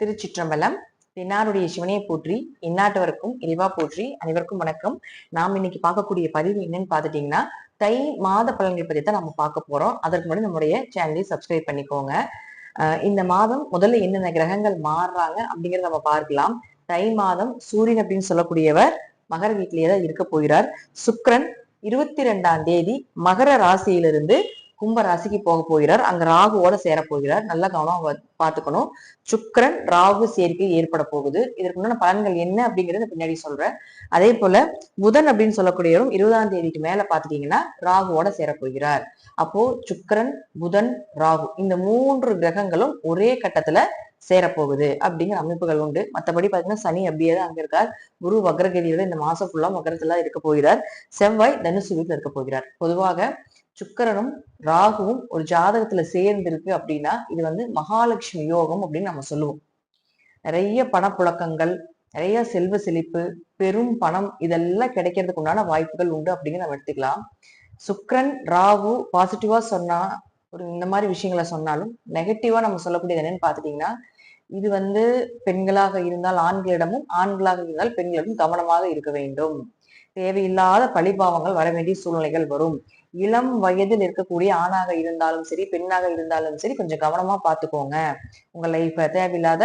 திருச்சிற்றம்பலம். தென்னாருடைய சிவனையை போற்றி இந்நாட்டவருக்கும் இறைவா போற்றி அனைவருக்கும் வணக்கம். நாம் இன்னைக்கு பார்க்கக்கூடிய பதிவு என்னன்னு பார்த்துட்டீங்கன்னா தை மாத பலன்கள் பற்றி தான் நம்ம பார்க்க போறோம். அதற்கு முன்னாடி நம்முடைய சேனலை சப்ஸ்கிரைப் பண்ணிக்கோங்க. அஹ் இந்த மாதம் முதல்ல என்னென்ன கிரகங்கள் மாறுறாங்க அப்படிங்கறத நம்ம பார்க்கலாம். தை மாதம் சூரியன் அப்படின்னு சொல்லக்கூடியவர் மகர வீட்டிலேயே தான் இருக்க போகிறார். சுக்ரன் இருபத்தி ரெண்டாம் தேதி மகர ராசியிலிருந்து கும்ப ராசிக்கு போக போகிறார். அங்க ராகுவோட சேர போகிறார். நல்லா கவனம் பார்த்துக்கணும். சுக்கிரன் ராகு சேர்க்கை ஏற்பட போகுது. இதற்கு முன்னாடி பலன்கள் என்ன அப்படிங்கறத பின்னாடி சொல்றேன். அதே போல புதன் அப்படின்னு சொல்லக்கூடியவரும் இருபதாம் தேதிக்கு மேல பாத்துட்டீங்கன்னா ராகுவோட சேர போகிறார். அப்போ சுக்கரன் புதன் ராகு இந்த மூன்று கிரகங்களும் ஒரே கட்டத்துல சேரப்போகுது அப்படிங்கிற அமைப்புகள் உண்டு. மத்தபடி பாத்தீங்கன்னா சனி அப்படியே தான் அங்க இருக்கார். குரு வக்ரகிரியோட இந்த மாசம் ஃபுல்லா மகரத்துல இருக்க போகிறார். செவ்வாய் தனுசு வீட்டுல இருக்க போகிறார். பொதுவாக சுக்கரனும் ராகுவும் ஒரு ஜாதகத்துல சேர்ந்திருக்கு அப்படின்னா இது வந்து மகாலட்சுமி யோகம் அப்படின்னு நம்ம சொல்லுவோம். நிறைய பணப்புழக்கங்கள் நிறைய செல்வ செழிப்பு பெரும் பணம் இதெல்லாம் கிடைக்கிறதுக்கு உண்டான வாய்ப்புகள் உண்டு அப்படின்னு நம்ம எடுத்துக்கலாம். சுக்ரன் ராகு பாசிட்டிவா சொன்னா ஒரு இந்த மாதிரி விஷயங்களை சொன்னாலும் நெகட்டிவா நம்ம சொல்லக்கூடியது என்னன்னு பாத்துட்டீங்கன்னா இது வந்து பெண்களாக இருந்தால் ஆண்களிடமும் ஆண்களாக இருந்தால் பெண்களிடம் கவனமாக இருக்க வேண்டும். தேவையில்லாத பழிபாவங்கள் வர வேண்டிய சூழ்நிலைகள் வரும். இளம் வயதில் இருக்கக்கூடிய ஆணாக இருந்தாலும் சரி பெண்ணாக இருந்தாலும் சரி கொஞ்சம் கவனமா பாத்துக்கோங்க உங்க லைஃப தேவையில்லாத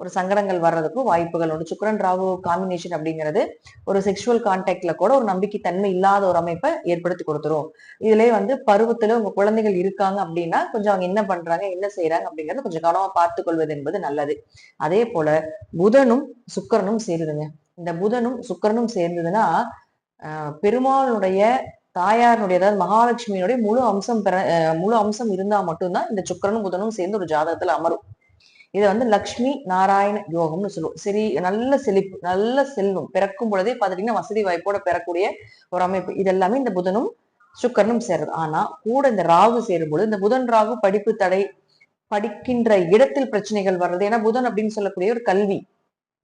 ஒரு சங்கடங்கள் வர்றதுக்கு வாய்ப்புகள் உண்டு. சுக்கரன் ராகு காம்பினேஷன் அப்படிங்கிறது ஒரு செக்ஷுவல் கான்டாக்ட்ல கூட ஒரு நம்பிக்கை தன்மை இல்லாத ஒரு அமைப்பை ஏற்படுத்தி கொடுத்துரும். இதுலயே வந்து பருவத்துல உங்க குழந்தைகள் இருக்காங்க அப்படின்னா கொஞ்சம் அவங்க என்ன பண்றாங்க என்ன செய்யறாங்க அப்படிங்கறத கொஞ்சம் கவனமா பார்த்து கொள்வது என்பது நல்லது. அதே போல புதனும் சுக்கரனும் சேருதுங்க இந்த புதனும் சுக்கரனும் சேர்ந்ததுன்னா பெருமாளுடைய தாயாருடைய அதாவது மகாலட்சுமியினுடைய முழு அம்சம் பெற முழு அம்சம் இருந்தா மட்டும்தான் இந்த சுக்கரனும் புதனும் சேர்ந்து ஒரு ஜாதகத்துல அமரும். இதை வந்து லக்ஷ்மி நாராயண யோகம்னு சொல்லுவோம். சரி நல்ல செழிப்பு நல்ல செல்வம். பிறக்கும் பொழுதே பாத்துட்டீங்கன்னா வசதி வாய்ப்போட பெறக்கூடிய ஒரு அமைப்பு. இதெல்லாமே இந்த புதனும் சுக்கரனும் சேருது ஆனா கூட இந்த ராகு சேரும்பொழுது இந்த புதன் ராகு படிப்பு தடை படிக்கின்ற இடத்தில் பிரச்சனைகள் வர்றது. ஏன்னா புதன் அப்படின்னு சொல்லக்கூடிய ஒரு கல்வி.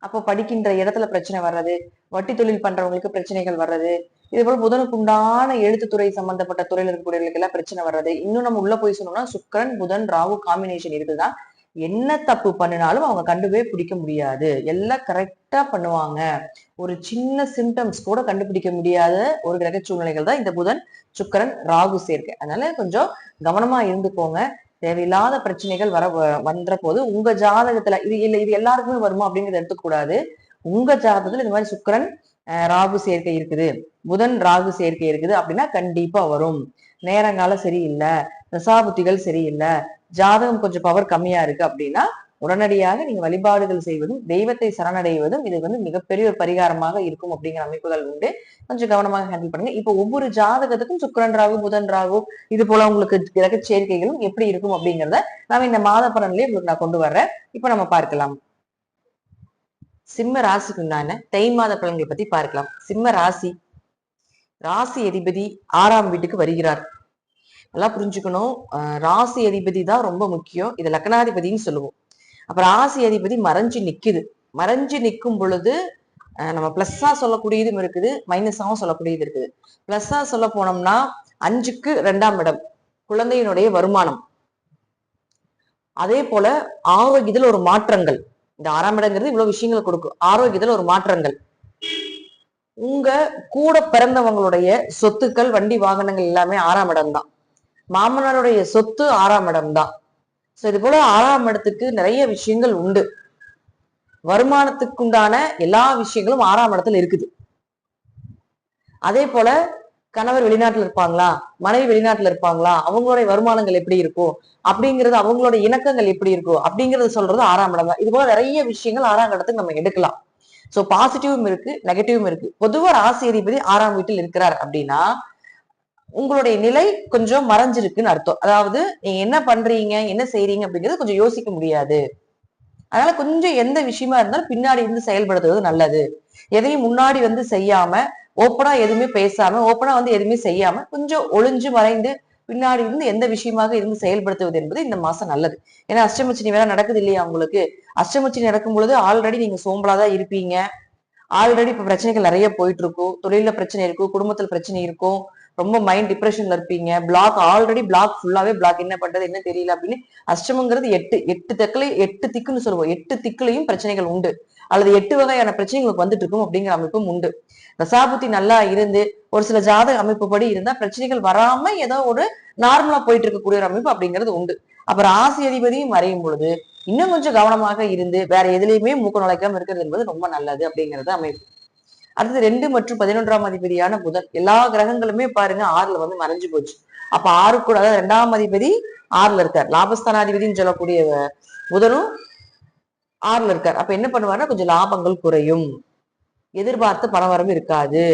அப்போ படிக்கின்ற இடத்துல பிரச்சனை வர்றது. வட்டி தொழில் பண்றவங்களுக்கு பிரச்சனைகள் வர்றது. இது போல புதனுக்கு உண்டான எழுத்துத்துறை சம்பந்தப்பட்ட துறையில இருக்கக்கூடியவர்களுக்கு எல்லாம் பிரச்சனை வர்றது. இன்னும் நம்ம உள்ள போய் சொன்னோம்னா சுக்கிரன் புதன் ராகு காம்பினேஷன் இருக்குதுதான் என்ன தப்பு பண்ணினாலும் அவங்க கண்டுபே பிடிக்க முடியாது. எல்லாம் கரெக்டா பண்ணுவாங்க. ஒரு சின்ன சிம்டம்ஸ் கூட கண்டுபிடிக்க முடியாத ஒரு கிரக சூழ்நிலைகள் தான் இந்த புதன் சுக்கிரன் ராகு சேர்க்கை. அதனால கொஞ்சம் கவனமா இருந்துக்கோங்க. தேவையில்லாத பிரச்சனைகள் வர வந்த போது உங்க ஜாதகத்துல இது இல்ல இது எல்லாருக்குமே வருமா அப்படிங்கறத எடுத்துக்கூடாது உங்க ஜாதகத்துல இந்த மாதிரி சுக்கரன் ராகு சேர்க்கை இருக்குது. புதன் ராகு சேர்க்கை இருக்குது அப்படின்னா கண்டிப்பா வரும். நேரங்காலம் சரியில்லை. தசாபுத்திகள் சரியில்லை. ஜாதகம் கொஞ்சம் பவர் கம்மியா இருக்கு அப்படின்னா உடனடியாக நீங்க வழிபாடுகள் செய்வதும் தெய்வத்தை சரணடைவதும் இது வந்து மிகப்பெரிய ஒரு பரிகாரமாக இருக்கும் அப்படிங்கிற அமைப்புகள் உண்டு. கொஞ்சம் கவனமாக ஹேண்டில் பண்ணுங்க. இப்போ ஒவ்வொரு ஜாதகத்துக்கும் சுக்கரன் ராகு புதன் ராகு இது போல உங்களுக்கு கிரக சேர்க்கைகளும் எப்படி இருக்கும் அப்படிங்கிறத நாம இந்த மாத பலன்லயே உங்களுக்கு நான் கொண்டு வர்றேன். இப்போ நம்ம பார்க்கலாம். சிம்ம ராசிக்கு உண்டான தை மாத பலன்களை பத்தி பார்க்கலாம். சிம்ம ராசி. ராசி அதிபதி ஆறாம் வீட்டுக்கு வருகிறார். நல்லா புரிஞ்சுக்கணும். அஹ் ராசி அதிபதி தான் ரொம்ப முக்கியம். இது லக்னாதிபதினு சொல்லுவோம். அப்ப ராசி அதிபதி மறைஞ்சு நிக்குது. மறைஞ்சு நிக்கும் பொழுது நம்ம பிளஸ்ஸா சொல்லக்கூடியதும் இருக்குது மைனஸாவும் சொல்லக்கூடியது இருக்குது. பிளஸ்ஸா சொல்ல போனோம்னா அஞ்சுக்கு ரெண்டாம் இடம் குழந்தையினுடைய வருமானம். அதே போல ஆரோக்கியத்தில் ஒரு மாற்றங்கள். இந்த ஆறாம் இடங்கிறது இவ்வளவு விஷயங்கள் கொடுக்கும். ஆரோக்கியத்துல ஒரு மாற்றங்கள். உங்க கூட பிறந்தவங்களுடைய சொத்துக்கள் வண்டி வாகனங்கள் எல்லாமே ஆறாம் இடம் தான் மாமனாருடைய சொத்து ஆறாம் இடம் தான் சோ இது போல ஆறாம் இடத்துக்கு நிறைய விஷயங்கள் உண்டு. வருமானத்துக்குண்டான எல்லா விஷயங்களும் ஆறாம் இடத்துல இருக்குது. அதே போல கணவர் வெளிநாட்டுல இருப்பாங்களா? மனைவி வெளிநாட்டுல இருப்பாங்களா? அவங்களுடைய வருமானங்கள் எப்படி இருக்கும் அப்படிங்கிறது அவங்களோட இணக்கங்கள் எப்படி இருக்கும் அப்படிங்கறது சொல்றது ஆறாம் இடம் தான். இது போல நிறைய விஷயங்கள் ஆறாம் இடத்துக்கு நம்ம எடுக்கலாம். சோ பாசிட்டிவும் இருக்கு நெகட்டிவும் இருக்கு. பொதுவா ராசி அதிபதி ஆறாம் வீட்டில் இருக்கிறார் அப்படின்னா உங்களுடைய நிலை கொஞ்சம் மறைஞ்சிருக்குன்னு அர்த்தம். அதாவது நீங்க என்ன பண்றீங்க என்ன செய்யறீங்க அப்படிங்கறது கொஞ்சம் யோசிக்க முடியாது. அதனால கொஞ்சம் எந்த விஷயமா இருந்தாலும் பின்னாடி இருந்து செயல்படுத்துவது நல்லது. எதையும் முன்னாடி வந்து செய்யாம ஓப்பனா எதுவுமே பேசாம ஓப்பனா வந்து எதுவுமே செய்யாம கொஞ்சம் ஒளிஞ்சு மறைந்து பின்னாடி இருந்து எந்த விஷயமாக இருந்து செயல்படுத்துவது என்பது இந்த மாசம் நல்லது. ஏன்னா அஷ்டமச்சினி வேற நடக்குது இல்லையா உங்களுக்கு? அஷ்டமச்சினி நடக்கும் பொழுது ஆல்ரெடி நீங்க சோம்பலாதான் இருப்பீங்க. ஆல்ரெடி இப்ப பிரச்சனைகள் நிறைய போயிட்டு இருக்கும். தொழில பிரச்சனை இருக்கும் குடும்பத்துல பிரச்சனை இருக்கும். ரொம்ப மைண்ட் டிப்ரெஷன்ல இருப்பீங்க. பிளாக் ஆல்ரெடி பிளாக் ஃபுல்லாவே பிளாக் என்ன பண்றது என்ன தெரியல அப்படின்னு அஷ்டமங்கிறது எட்டு எட்டு தெக்கலை எட்டு திக்குன்னு சொல்லுவோம். எட்டு திக்குலையும் பிரச்சனைகள் உண்டு. அல்லது எட்டு வகையான பிரச்சனைகளுக்கு வந்துட்டு இருக்கும் அப்படிங்கிற அமைப்பும் உண்டு. தசாபுத்தி நல்லா இருந்து ஒரு சில ஜாதக அமைப்பு படி இருந்தா பிரச்சனைகள் வராம ஏதோ ஒரு நார்மலா போயிட்டு இருக்கக்கூடிய ஒரு அமைப்பு அப்படிங்கிறது உண்டு. அப்புறம் ஆசி அதிபதியும் வரையும் பொழுது இன்னும் கொஞ்சம் கவனமாக இருந்து வேற எதுலையுமே மூக்க நுழைக்காம இருக்கிறது என்பது ரொம்ப நல்லது அப்படிங்கிறது அமைப்பு. அடுத்து ரெண்டு மற்றும் பதினொன்றாம் அதிபதியான புதன். எல்லா கிரகங்களுமே பாருங்க ஆறுல வந்து மறைஞ்சு போச்சு. அப்ப ஆறு கூட அதாவது ரெண்டாம் அதிபதி ஆறுல இருக்கார். லாபஸ்தானாதிபதினு சொல்லக்கூடிய புதனும் ஆறுல இருக்கார். அப்ப என்ன பண்ணுவாருன்னா கொஞ்சம் லாபங்கள் குறையும். எதிர்பார்த்த பணவரவு இருக்காது.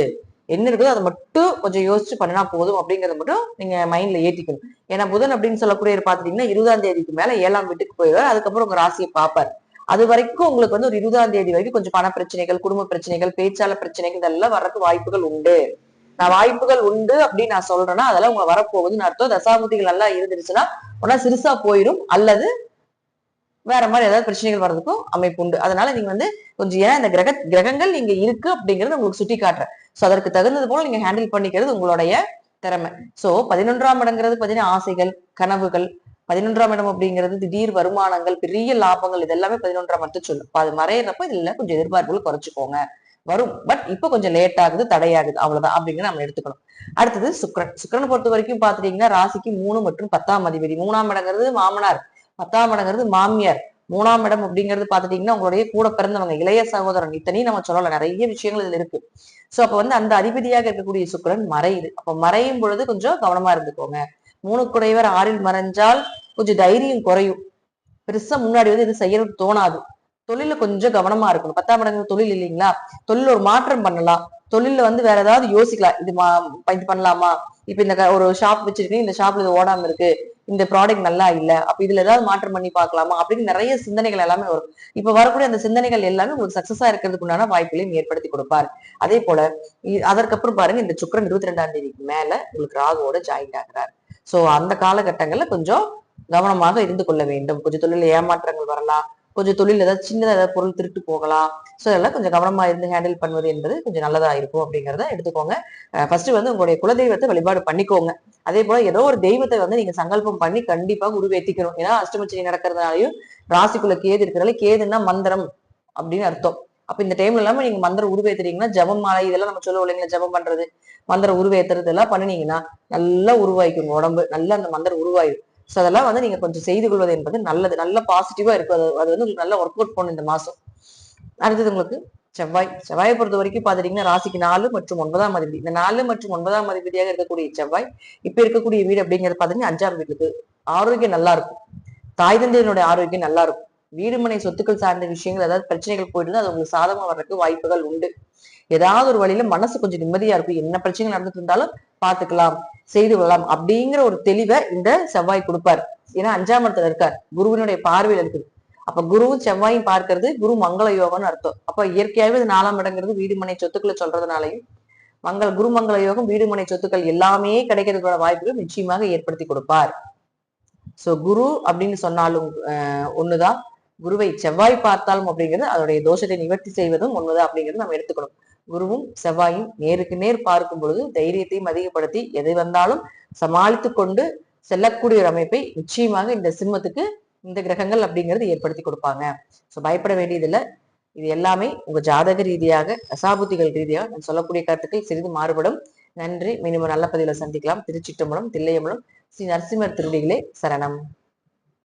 என்ன இருக்குதோ அதை மட்டும் கொஞ்சம் யோசிச்சு பண்ணினா போதும் அப்படிங்கறத மட்டும் நீங்க மைண்ட்ல ஏத்திக்கணும். ஏன்னா புதன் அப்படின்னு சொல்லக்கூடிய பாத்துட்டீங்கன்னா இருபதாம் தேதிக்கு மேல ஏழாம் வீட்டுக்கு போயிடுவார். அதுக்கப்புறம் உங்க ராசியை பார்ப்பார். அது வரைக்கும் உங்களுக்கு வந்து ஒரு இருபதாம் தேதி வரைக்கும் கொஞ்சம் பண பிரச்சனைகள் குடும்ப பிரச்சனைகள் பேச்சாளர் பிரச்சனைகள் இதெல்லாம் வர்றதுக்கு வாய்ப்புகள் உண்டு. நான் வாய்ப்புகள் உண்டு அப்படின்னு நான் சொல்றேன்னா அதெல்லாம் உங்களை வரப்போகுதுன்னு அர்த்தம். தசாபுத்திகள் நல்லா இருந்துருச்சுன்னா உடனே சிறுசா போயிடும் அல்லது வேற மாதிரி ஏதாவது பிரச்சனைகள் வர்றதுக்கும் அமைப்பு உண்டு. அதனால நீங்க வந்து கொஞ்சம் ஏன் இந்த கிரக கிரகங்கள் நீங்க இருக்கு அப்படிங்கறது உங்களுக்கு சுட்டி காட்டுறேன். சோ அதற்கு தகுந்தது போல நீங்க ஹேண்டில் பண்ணிக்கிறது உங்களுடைய திறமை. சோ பதினொன்றாம் இடங்கிறது பாத்தீங்கன்னா ஆசைகள் கனவுகள் பதினொன்றாம் இடம் அப்படிங்கிறது திடீர் வருமானங்கள் பெரிய லாபங்கள் இதெல்லாமே பதினொன்றாம் இடத்தை சொல்லும். அது மறையிறப்ப இதுல கொஞ்சம் எதிர்பார்ப்புகள் குறைச்சிக்கோங்க. வரும். பட் இப்ப கொஞ்சம் லேட் ஆகுது தடையாகுது. அவ்வளவுதான் அப்படிங்கிற நம்ம எடுத்துக்கணும். அடுத்தது சுக்ரன் சுக்ரனை பொறுத்த வரைக்கும் பாத்துட்டீங்கன்னா ராசிக்கு மூணு மற்றும் பத்தாம் அதிபதி. மூணாம் இடங்கிறது மாமனார். பத்தாம் இடங்கிறது மாமியார். மூணாம் இடம் அப்படிங்கிறது பாத்துட்டீங்கன்னா உங்களுடைய கூட பிறந்தவங்க இளைய சகோதரன். இத்தனையும் நம்ம சொல்லலாம் நிறைய விஷயங்கள் இதுல இருக்கு. சோ அப்ப வந்து அந்த அதிபதியாக இருக்கக்கூடிய சுக்கரன் மறையுது. அப்ப மறையும் பொழுது கொஞ்சம் கவனமா இருந்துக்கோங்க. மூணு ஆறில் மறைஞ்சால் கொஞ்சம் தைரியம் குறையும். பெருசா முன்னாடி வந்து இது செய்யறது தோணாது. தொழில கொஞ்சம் கவனமா இருக்கணும். பத்தாம் இடங்கள் தொழில் இல்லைங்களா? தொழில் ஒரு மாற்றம் பண்ணலாம். தொழில வந்து வேற ஏதாவது யோசிக்கலாம். இது மா இது பண்ணலாமா? இப்ப இந்த க- ஒரு ஷாப் வச்சிருக்கீங்க இந்த ஷாப்ல இது ஓடாம இருக்கு. இந்த ப்ராடக்ட் நல்லா இல்ல. அப்ப இதுல ஏதாவது மாற்றம் பண்ணி பார்க்கலாமா? அப்படின்னு நிறைய சிந்தனைகள் எல்லாமே வரும். இப்ப வரக்கூடிய அந்த சிந்தனைகள் எல்லாமே உங்களுக்கு சக்சஸா இருக்கிறதுக்கு உண்டான வாய்ப்புகளையும் ஏற்படுத்தி கொடுப்பார். அதே போல அதற்கப்புறம் பாருங்க இந்த சுக்கரன் இருபத்தி ரெண்டாம் தேதிக்கு மேல உங்களுக்கு ராகுவோட ஜாயின் ஆகிறார். ஸோ அந்த காலகட்டங்களில் கொஞ்சம் கவனமாக இருந்து கொள்ள வேண்டும். கொஞ்சம் தொழிலில் ஏமாற்றங்கள் வரலாம். கொஞ்சம் தொழில் ஏதாவது சின்னதாக ஏதாவது பொருள் திருட்டு போகலாம். ஸோ இதெல்லாம் கொஞ்சம் கவனமாக இருந்து ஹேண்டில் பண்ணுவது என்பது கொஞ்சம் நல்லதாக இருக்கும் அப்படிங்கிறத எடுத்துக்கோங்க. ஃபர்ஸ்ட் வந்து உங்களுடைய குலதெய்வத்தை வழிபாடு பண்ணிக்கோங்க. அதே போல ஏதோ ஒரு தெய்வத்தை வந்து நீங்க சங்கல்பம் பண்ணி கண்டிப்பா உருவேத்திக்கணும். ஏன்னா அஷ்டமச்சனி நடக்கிறதுனாலையும் ராசிக்குள்ள கேது இருக்கிறதால கேதுன்னா மந்திரம் அப்படின்னு அர்த்தம். அப்ப இந்த டைம்ல இல்லாம நீங்க மந்திரம் உருவேத்துறீங்கன்னா ஜபம் மாலை இதெல்லாம் நம்ம சொல்லுவோம் இல்லைங்களா? ஜபம் பண்றது மந்திரம் உருவேத்துறது எல்லாம் பண்ணினீங்கன்னா நல்லா உருவாய்க்கும் உடம்பு. நல்லா அந்த மந்திரம் உருவாயிடும் சோ அதெல்லாம் வந்து நீங்க கொஞ்சம் செய்து கொள்வது என்பது நல்லது. நல்ல பாசிட்டிவா இருக்கும் அது அது வந்து உங்களுக்கு நல்லா ஒர்க் அவுட் பண்ணும் இந்த மாசம். அடுத்தது உங்களுக்கு செவ்வாய். செவ்வாயை பொறுத்த வரைக்கும் பாத்துட்டீங்கன்னா ராசிக்கு நாலு மற்றும் ஒன்பதாம் அதிபதி. இந்த நாலு மற்றும் ஒன்பதாம் அதிபதியாக இருக்கக்கூடிய செவ்வாய் இப்ப இருக்கக்கூடிய வீடு அப்படிங்கிறது பாத்தீங்கன்னா அஞ்சாம் வீட்டுக்கு. ஆரோக்கியம் நல்லா இருக்கும். தாய் தந்தையினுடைய ஆரோக்கியம் நல்லா இருக்கும். வீடுமனை சொத்துக்கள் சார்ந்த விஷயங்கள் ஏதாவது பிரச்சனைகள் போயிட்டு அது உங்களுக்கு சாதகமா வர்றதுக்கு வாய்ப்புகள் உண்டு. ஏதாவது ஒரு வழியில மனசு கொஞ்சம் நிம்மதியா இருக்கும். என்ன பிரச்சனைகள் நடந்துட்டு இருந்தாலும் பாத்துக்கலாம் செய்து கொள்ளலாம் அப்படிங்கிற ஒரு தெளிவை இந்த செவ்வாய் கொடுப்பார். ஏன்னா அஞ்சாம் இடத்துல இருக்கார். குருவினுடைய பார்வையில் இருக்குது. அப்ப குருவும் செவ்வாயும் பார்க்கறது குரு மங்கள யோகம்னு அர்த்தம். அப்ப இயற்கையாவே இது நாலாம் இடங்கிறது வீடுமனை சொத்துக்களை சொல்றதுனாலையும் மங்கள் குரு மங்கள யோகம் வீடுமனை சொத்துக்கள் எல்லாமே கிடைக்கிறதுக்கான வாய்ப்புகள் நிச்சயமாக ஏற்படுத்தி கொடுப்பார். சோ குரு அப்படின்னு சொன்னாலும் அஹ், ஒண்ணுதான். குருவை செவ்வாய் பார்த்தாலும் அப்படிங்கிறது அதோடைய தோஷத்தை நிவர்த்தி செய்வதும் ஒண்ணுதான் அப்படிங்கிறது நம்ம எடுத்துக்கணும். குருவும் செவ்வாயும் நேருக்கு நேர் பார்க்கும் பொழுது தைரியத்தையும் அதிகப்படுத்தி எது வந்தாலும் சமாளித்து கொண்டு செல்லக்கூடிய ஒரு அமைப்பை நிச்சயமாக இந்த சிம்மத்துக்கு இந்த கிரகங்கள் அப்படிங்கிறது ஏற்படுத்தி கொடுப்பாங்க. ஸோ பயப்பட வேண்டியதில்லை. இது எல்லாமே உங்க ஜாதக ரீதியாக அசாபுத்திகள் ரீதியாக நான் சொல்லக்கூடிய கருத்துக்கள் சிறிது மாறுபடும். நன்றி. மீண்டும் நல்ல பதிவில் சந்திக்கலாம். திருச்சிட்டம்பலம் தில்லையம்பலம் ஸ்ரீ நரசிம்மர் திருடிகளே சரணம்.